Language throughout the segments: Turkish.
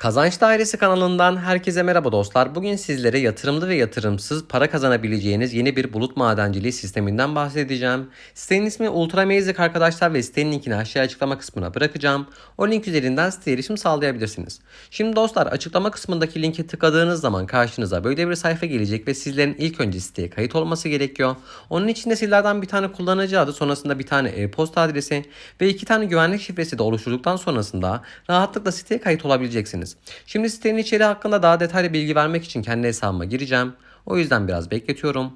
Kazanç Dairesi kanalından herkese merhaba dostlar. Bugün sizlere yatırımlı ve yatırımsız para kazanabileceğiniz yeni bir bulut madenciliği sisteminden bahsedeceğim. Sitenin ismi Ultra Magic arkadaşlar ve sitenin linkini aşağıya açıklama kısmına bırakacağım. O link üzerinden siteye erişim sağlayabilirsiniz. Şimdi dostlar açıklama kısmındaki linke tıkladığınız zaman karşınıza böyle bir sayfa gelecek ve sizlerin ilk önce siteye kayıt olması gerekiyor. Onun için de sizlerden bir tane kullanıcı adı sonrasında bir tane e-posta adresi ve iki tane güvenlik şifresi de oluşturduktan sonrasında rahatlıkla siteye kayıt olabileceksiniz. Şimdi sitenin içeriği hakkında daha detaylı bilgi vermek için kendi hesabıma gireceğim. O yüzden biraz bekletiyorum.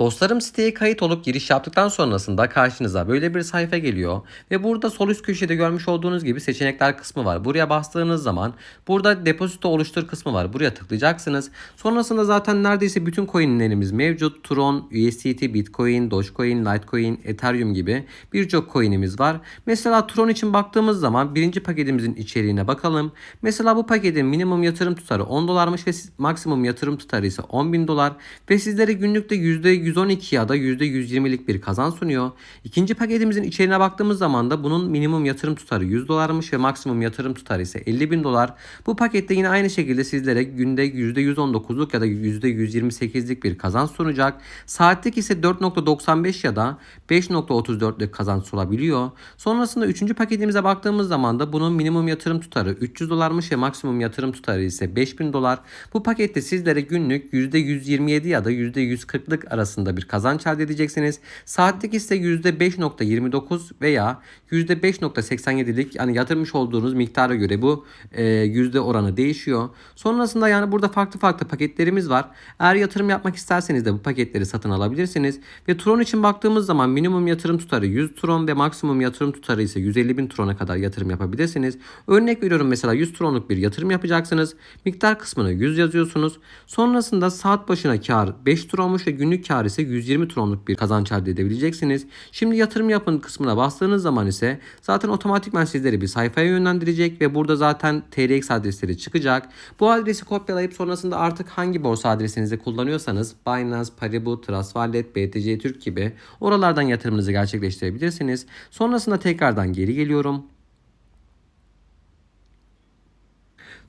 Dostlarım siteye kayıt olup giriş yaptıktan sonrasında karşınıza böyle bir sayfa geliyor ve burada sol üst köşede görmüş olduğunuz gibi seçenekler kısmı var. Buraya bastığınız zaman burada depozito oluştur kısmı var. Buraya tıklayacaksınız. Sonrasında zaten neredeyse bütün coinlerimiz mevcut. Tron, USDT, Bitcoin, Dogecoin, Litecoin, Ethereum gibi birçok coinimiz var. Mesela Tron için baktığımız zaman birinci paketimizin içeriğine bakalım. Mesela bu paketin minimum yatırım tutarı 10 dolarmış ve maksimum yatırım tutarı ise 10 bin dolar ve sizlere günlükte %100 %112 ya da %120'lik bir kazan sunuyor. İkinci paketimizin içeriğine baktığımız zaman da bunun minimum yatırım tutarı 100 dolarmış ve maksimum yatırım tutarı ise 50 bin dolar. Bu pakette yine aynı şekilde sizlere günde %119'luk ya da %128'lik bir kazan sunacak. Saatlik ise 4.95 ya da 5.34'lük kazanç sunabiliyor. Sonrasında üçüncü paketimize baktığımız zaman da bunun minimum yatırım tutarı 300 dolarmış ve maksimum yatırım tutarı ise 5000 dolar. Bu pakette sizlere günlük %127 ya da %140'lık arasında arasında bir kazanç elde edeceksiniz. Saatlik ise %5.29 veya %5.87'lik yani yatırmış olduğunuz miktara göre bu e, yüzde oranı değişiyor. Sonrasında yani burada farklı farklı paketlerimiz var. Eğer yatırım yapmak isterseniz de bu paketleri satın alabilirsiniz. Ve Tron için baktığımız zaman minimum yatırım tutarı 100 Tron ve maksimum yatırım tutarı ise 150 bin Tron'a kadar yatırım yapabilirsiniz. Örnek veriyorum mesela 100 Tron'luk bir yatırım yapacaksınız. Miktar kısmına 100 yazıyorsunuz. Sonrasında saat başına kar 5 Tron'muş ve günlük kar ise 120 tronluk bir kazanç elde edebileceksiniz. Şimdi yatırım yapın kısmına bastığınız zaman ise zaten otomatikman sizleri bir sayfaya yönlendirecek ve burada zaten TRX adresleri çıkacak. Bu adresi kopyalayıp sonrasında artık hangi borsa adresinizi kullanıyorsanız Binance, Paribu, Trust Wallet, BTC Türk gibi oralardan yatırımınızı gerçekleştirebilirsiniz. Sonrasında tekrardan geri geliyorum.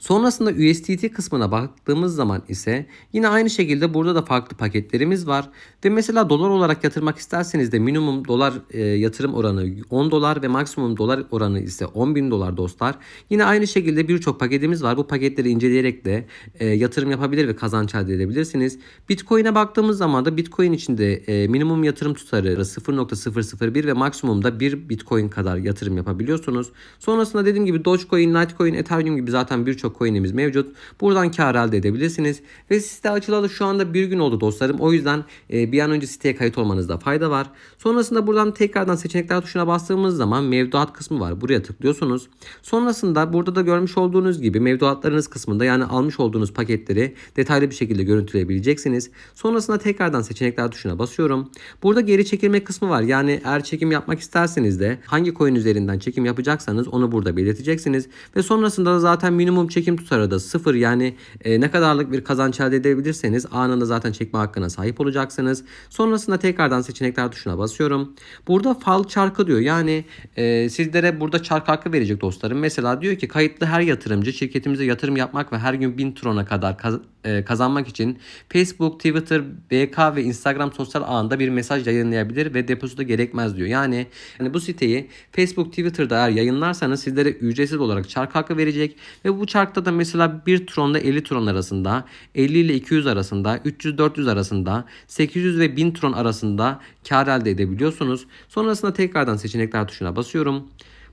Sonrasında USDT kısmına baktığımız zaman ise yine aynı şekilde burada da farklı paketlerimiz var. Ve mesela dolar olarak yatırmak isterseniz de minimum dolar e, yatırım oranı 10 dolar ve maksimum dolar oranı ise 10 bin dolar dostlar. Yine aynı şekilde birçok paketimiz var. Bu paketleri inceleyerek de e, yatırım yapabilir ve kazanç elde edebilirsiniz. Bitcoin'e baktığımız zaman da Bitcoin içinde e, minimum yatırım tutarı 0.001 ve maksimumda 1 Bitcoin kadar yatırım yapabiliyorsunuz. Sonrasında dediğim gibi Dogecoin, Litecoin, Ethereum gibi zaten birçok birçok coin'imiz mevcut. Buradan kar elde edebilirsiniz. Ve site açılalı şu anda bir gün oldu dostlarım. O yüzden e, bir an önce siteye kayıt olmanızda fayda var. Sonrasında buradan tekrardan seçenekler tuşuna bastığımız zaman mevduat kısmı var. Buraya tıklıyorsunuz. Sonrasında burada da görmüş olduğunuz gibi mevduatlarınız kısmında yani almış olduğunuz paketleri detaylı bir şekilde görüntüleyebileceksiniz. Sonrasında tekrardan seçenekler tuşuna basıyorum. Burada geri çekilme kısmı var. Yani eğer çekim yapmak isterseniz de hangi coin üzerinden çekim yapacaksanız onu burada belirteceksiniz. Ve sonrasında da zaten minimum çekim çekim tutarı da sıfır yani e, ne kadarlık bir kazanç elde edebilirseniz anında zaten çekme hakkına sahip olacaksınız. Sonrasında tekrardan seçenekler tuşuna basıyorum. Burada fal çarkı diyor. Yani e, sizlere burada çark hakkı verecek dostlarım. Mesela diyor ki kayıtlı her yatırımcı şirketimize yatırım yapmak ve her gün 1000 trona kadar e, kazanmak için Facebook, Twitter, BK ve Instagram sosyal ağında bir mesaj yayınlayabilir ve depozito gerekmez diyor. Yani hani bu siteyi Facebook, Twitter'da eğer yayınlarsanız sizlere ücretsiz olarak çark hakkı verecek ve bu çark Parkta da mesela 1 tronla 50 tron arasında, 50 ile 200 arasında, 300-400 arasında, 800 ve 1000 tron arasında kar elde edebiliyorsunuz. Sonrasında tekrardan seçenekler tuşuna basıyorum.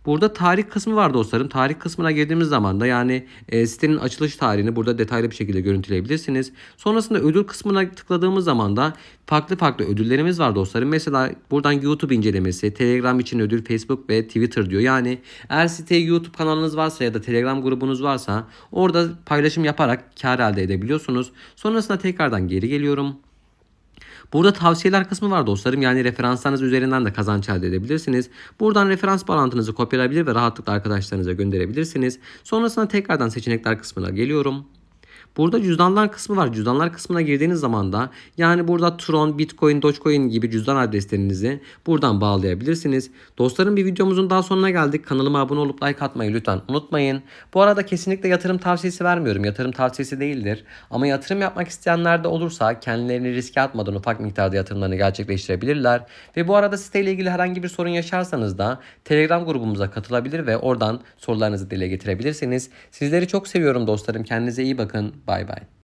Burada tarih kısmı var dostlarım. Tarih kısmına girdiğimiz zaman da yani e, sitenin açılış tarihini burada detaylı bir şekilde görüntüleyebilirsiniz. Sonrasında ödül kısmına tıkladığımız zaman da farklı farklı ödüllerimiz var dostlarım. Mesela buradan YouTube incelemesi, Telegram için ödül, Facebook ve Twitter diyor. Yani eğer site YouTube kanalınız varsa ya da Telegram grubunuz varsa orada paylaşım yaparak kar elde edebiliyorsunuz. Sonrasında tekrardan geri geliyorum. Burada tavsiyeler kısmı var dostlarım. Yani referanslarınız üzerinden de kazanç elde edebilirsiniz. Buradan referans bağlantınızı kopyalayabilir ve rahatlıkla arkadaşlarınıza gönderebilirsiniz. Sonrasında tekrardan seçenekler kısmına geliyorum. Burada cüzdanlar kısmı var. Cüzdanlar kısmına girdiğiniz zaman da yani burada Tron, Bitcoin, Dogecoin gibi cüzdan adreslerinizi buradan bağlayabilirsiniz. Dostlarım bir videomuzun daha sonuna geldik. Kanalıma abone olup like atmayı lütfen unutmayın. Bu arada kesinlikle yatırım tavsiyesi vermiyorum. Yatırım tavsiyesi değildir. Ama yatırım yapmak isteyenler de olursa kendilerini riske atmadan ufak miktarda yatırımlarını gerçekleştirebilirler. Ve bu arada siteyle ilgili herhangi bir sorun yaşarsanız da Telegram grubumuza katılabilir ve oradan sorularınızı dile getirebilirsiniz. Sizleri çok seviyorum dostlarım. Kendinize iyi bakın. Bye bye.